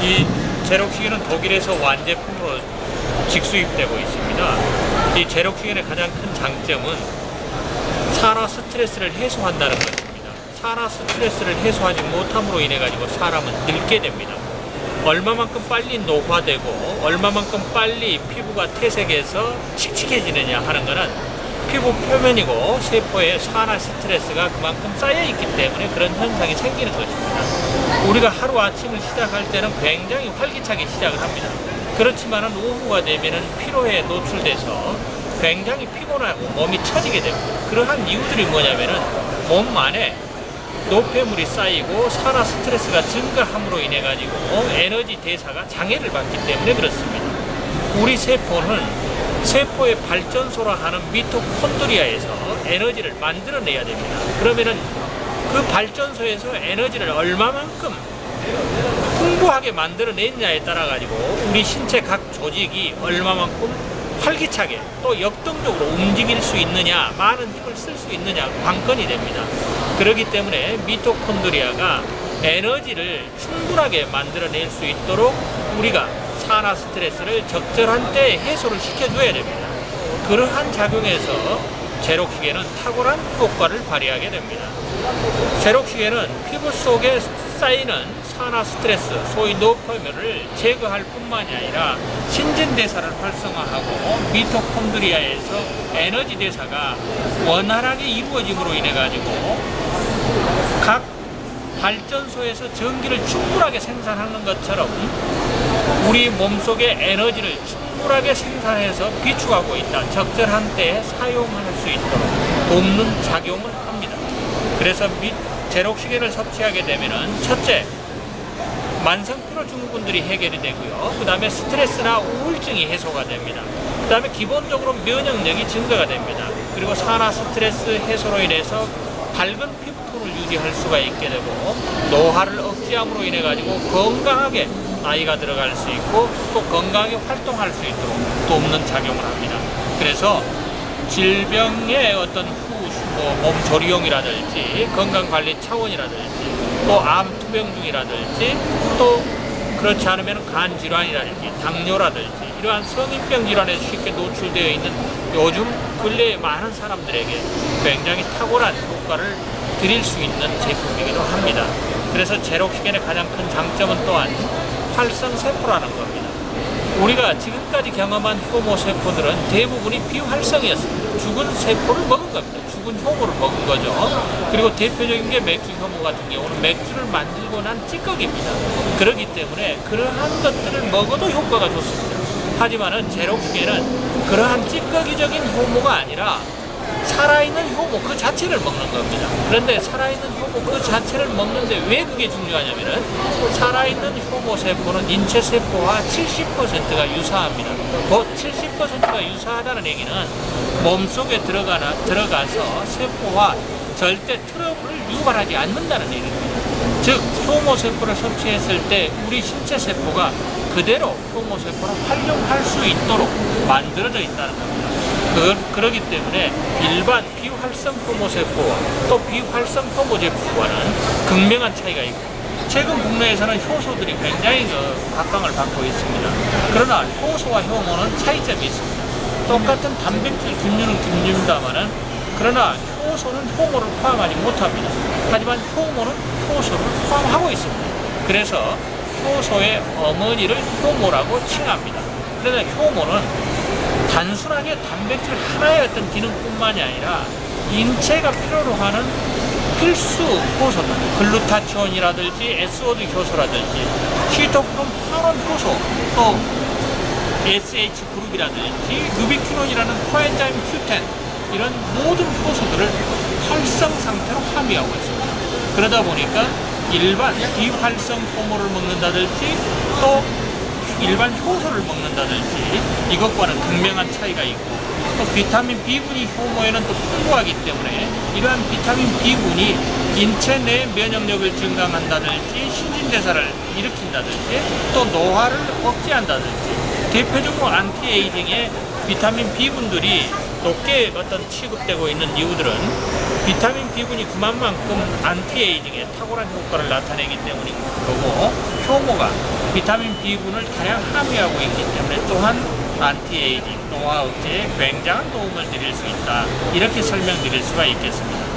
이 제록시계는 독일에서 완제품으로 직수입되고 있습니다. 이 제록시계의 가장 큰 장점은 산화 스트레스를 해소한다는 것입니다. 산화 스트레스를 해소하지 못함으로 인해 가지고 사람은 늙게 됩니다. 얼마만큼 빨리 노화되고 얼마만큼 빨리 피부가 퇴색해서 칙칙해지느냐 하는 것은 피부 표면이고 세포의 산화 스트레스가 그만큼 쌓여 있기 때문에 그런 현상이 생기는 것입니다. 우리가 하루 아침을 시작할 때는 굉장히 활기차게 시작을 합니다. 그렇지만 은 오후가 되면은 피로에 노출돼서 굉장히 피곤하고 몸이 처지게 됩니다. 그러한 이유들이 뭐냐면은 몸 안에 노폐물이 쌓이고 산화 스트레스가 증가함으로 인해 가지고 에너지 대사가 장애를 받기 때문에 그렇습니다. 우리 세포는 세포의 발전소라 하는 미토콘드리아에서 에너지를 만들어내야 됩니다. 그러면은 그 발전소에서 에너지를 얼마만큼 풍부하게 만들어냈냐에 따라 가지고 우리 신체 각 조직이 얼마만큼 활기차게 또 역동적으로 움직일 수 있느냐 많은 힘을 쓸 수 있느냐 관건이 됩니다. 그렇기 때문에 미토콘드리아가 에너지를 충분하게 만들어낼 수 있도록 우리가 산화 스트레스를 적절한 때에 해소를 시켜줘야 됩니다. 그러한 작용에서 제록시계는 탁월한 효과를 발휘하게 됩니다. 제록시계는 피부 속에 쌓이는 산화 스트레스, 소위 노폐물을 제거할 뿐만이 아니라 신진대사를 활성화하고 미토콘드리아에서 에너지 대사가 원활하게 이루어짐으로 인해 가지고 각 발전소에서 전기를 충분하게 생산하는 것처럼 우리 몸속의 에너지를 충분하게 생산해서 비축하고 있다. 적절한 때에 사용할 수 있도록 돕는 작용을 합니다. 그래서 미, 제록시계를 섭취하게 되면은 첫째, 만성 피로 증후군들이 해결이 되고요. 그 다음에 스트레스나 우울증이 해소가 됩니다. 그 다음에 기본적으로 면역력이 증가가 됩니다. 그리고 산화 스트레스 해소로 인해서 밝은 피부톤을 유지할 수가 있게 되고 노화를 억제함으로 인해 가지고 건강하게 나이가 들어갈 수 있고 또 건강하게 활동할 수 있도록 돕는 작용을 합니다. 그래서 질병의 어떤 후, 뭐, 몸 조리용이라든지 건강관리 차원이라든지 또 암 투병 중이라든지 또 그렇지 않으면 간 질환이라든지 당뇨라든지 이러한 성인병 질환에 쉽게 노출되어 있는 요즘 근래에 많은 사람들에게 굉장히 탁월한 효과를 드릴 수 있는 제품이기도 합니다. 그래서 제록시계의 가장 큰 장점은 또한 활성세포라는 겁니다. 우리가 지금까지 경험한 효모 세포들은 대부분이 비활성이었습니다. 죽은 세포를 먹은 겁니다. 죽은 효모를 먹은 거죠. 그리고 대표적인 게 맥주 효모 같은 경우는 맥주를 만들고 난 찌꺼기입니다. 그렇기 때문에 그러한 것들을 먹어도 효과가 좋습니다. 하지만은 제록시계는 그러한 찌꺼기적인 효모가 아니라 살아있는 효모 그 자체를 먹는 겁니다. 그런데 살아있는 효모 그 자체를 먹는데 왜 그게 중요하냐면은 살아있는 효모 세포는 인체 세포와 70%가 유사합니다. 그 70%가 유사하다는 얘기는 몸속에 들어가나 들어가서 세포와 절대 트러블을 유발하지 않는다는 얘기입니다. 즉 효모 세포를 섭취했을 때 우리 신체 세포가 그대로 효모 세포를 활용할 수 있도록 만들어져 있다는 겁니다. 그, 그러기 때문에 일반 비활성 효모세포와 또 비활성 효모제품과는 극명한 차이가 있고 최근 국내에서는 효소들이 굉장히 그 각광을 받고 있습니다. 그러나 효소와 효모는 차이점이 있습니다. 똑같은 단백질 균류는 균류입니다만은 그러나 효소는 효모를 포함하지 못합니다. 하지만 효모는 효소를 포함하고 있습니다. 그래서 효소의 어머니를 효모라고 칭합니다. 그래서 효모는 단순하게 단백질 하나의 어떤 기능뿐만이 아니라 인체가 필요로 하는 필수 효소들, 글루타치온이라든지 에스오드 효소라든지 시토크롬 환원 효소, 또 SH 그룹이라든지 루비퀴논이라는 코엔자임 Q10 이런 모든 효소들을 활성 상태로 함유하고 있습니다. 그러다 보니까 일반 비활성 효모를 먹는다든지 또 일반 효소를 먹는다든지 이것과는 극명한 차이가 있고 또 비타민 B군이 효모에는 또 풍부하기 때문에 이러한 비타민 B군이 인체 내 면역력을 증강한다든지 신진대사를 일으킨다든지 또 노화를 억제한다든지 대표적으로 안티에이징에 비타민 B군들이 높게 어떤 취급되고 있는 이유들은 비타민 B군이 그만큼 안티에이징에 탁월한 효과를 나타내기 때문인 거고 효모가 비타민 B군을 다량 함유하고 있기 때문에 또한 안티에이징, 억제에 굉장한 도움을 드릴 수 있다. 이렇게 설명드릴 수가 있겠습니다.